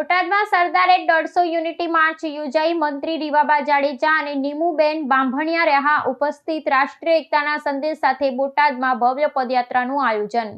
બોટાદમાં સરદારે દોઢસો unity March યોજાઈ મંત્રી રીવાબા જાડેજા અને નીમુબેન બાંભણિયા રહ્યા ઉપસ્થિત રાષ્ટ્રીય એકતાના સંદેશ સાથે બોટાદમાં ભવ્ય પદયાત્રાનું આયોજન.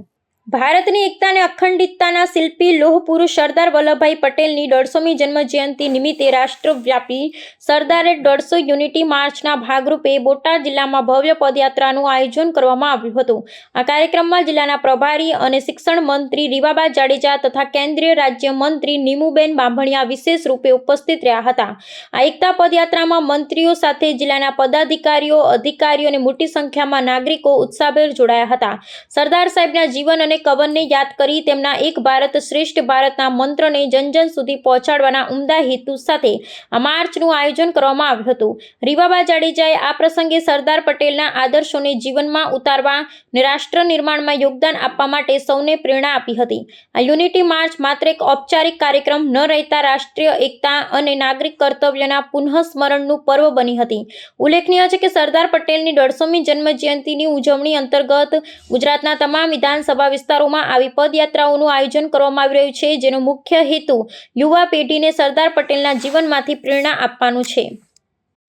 ભારતની એકતા અને અખંડિતતાના શિલ્પી લોહ પુરુષ સરદાર વલ્લભભાઈ પટેલની દોઢસોમી જન્મ જયંતિ નિમિત્તે રાષ્ટ્રવ્યાપી સરદારે દોઢસો યુનિટી માર્ચના ભાગરૂપે બોટાદ જિલ્લામાં ભવ્ય પદયાત્રાનું આયોજન કરવામાં આવ્યું હતું. આ કાર્યક્રમમાં જિલ્લાના પ્રભારી અને શિક્ષણ મંત્રી રીવાબા જાડેજા તથા કેન્દ્રીય રાજ્ય મંત્રી નીમુબેન બાંભણિયા વિશેષ રૂપે ઉપસ્થિત રહ્યા હતા. આ એકતા પદયાત્રામાં મંત્રીઓ સાથે જિલ્લાના પદાધિકારીઓ, અધિકારીઓ અને મોટી સંખ્યામાં નાગરિકો ઉત્સાહભેર જોડાયા હતા. સરદાર સાહેબના જીવન અને કવનને યાદ કરી તેમના એક ભારત શ્રેષ્ઠ ભારતના મંત્રને જન જન સુધી પહોંચાડવાના ઉમદા હેતુ સાથે આ માર્ચનું આયોજન કરવામાં આવ્યું હતું. રીવાબા જાડેજાએ આ પ્રસંગે સરદાર પટેલના આદર્શોને જીવનમાં ઉતારવા અને રાષ્ટ્ર નિર્માણમાં યોગદાન આપવા માટે સૌને પ્રેરણા આપી હતી. આ યુનિટી માર્ચ માત્ર એક ઔપચારિક કાર્યક્રમ ન રહેતા રાષ્ટ્રીય એકતા અને નાગરિક કર્તવ્યના પુનઃસ્મરણનું પર્વ બની હતી. ઉલ્લેખનીય છે કે સરદાર પટેલની દોઢસોમી જન્મ જયંતિની ઉજવણી અંતર્ગત ગુજરાતના તમામ વિધાનસભા વિસ્તારોમાં આવી પદયાત્રાઓનું આયોજન કરવામાં આવી રહ્યું છે, જેનો મુખ્ય હેતુ યુવા પેઢીને સરદાર પટેલના જીવનમાંથી પ્રેરણા આપવાનું છે.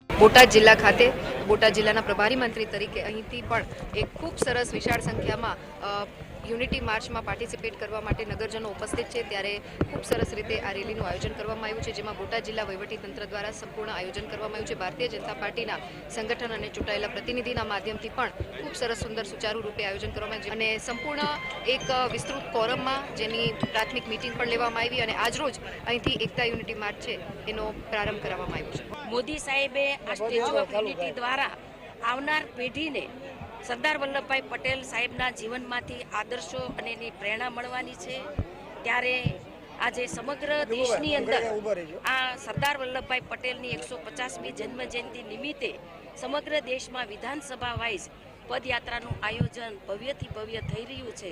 બોટાદ જિલ્લા ખાતે, બોટાદ જિલ્લાના પ્રભારી મંત્રી તરીકે અહીંથી પણ એક ખૂબ સરસ વિશાળ સંખ્યામાં યુનિટી માર્ચમાં પાર્ટિસિપેટ કરવા માટે નગરજનો ઉપસ્થિત છે. ત્યારે ખૂબ સરસ રીતે આ રેલીનું આયોજન કરવામાં આવ્યું છે, જેમાં બોટાદ જિલ્લા વહીવટીતંત્ર દ્વારા સંપૂર્ણ આયોજન કરવામાં આવ્યું છે. ભારતીય જનતા પાર્ટીના સંગઠન અને ચૂંટાયેલા પ્રતિનિધિના માધ્યમથી પણ ખૂબ સરસ સુંદર સુચારુ રૂપે આયોજન કરવામાં આવ્યું અને સંપૂર્ણ એક વિસ્તૃત કોરમમાં જેની પ્રાથમિક મિટિંગ પણ લેવામાં આવી અને આજરોજ અહીંથી એકતા યુનિટી માર્ચ છે, એનો પ્રારંભ કરાવવામાં આવ્યો છે. મોદી સાહેબે યુનિટી દ્વારા આવનાર પેઢીને સરદાર વલ્લભભાઈ પટેલ સાહેબના જીવનમાંથી આદર્શો અને એની પ્રેરણા મળવાની છે. ત્યારે આજે સમગ્ર દેશની અંદર આ સરદાર વલ્લભભાઈ પટેલની એકસો પચાસમી જન્મજયંતિ નિમિત્તે સમગ્ર દેશમાં વિધાનસભા વાઇઝ પદયાત્રાનું આયોજન ભવ્યથી ભવ્ય થઈ રહ્યું છે.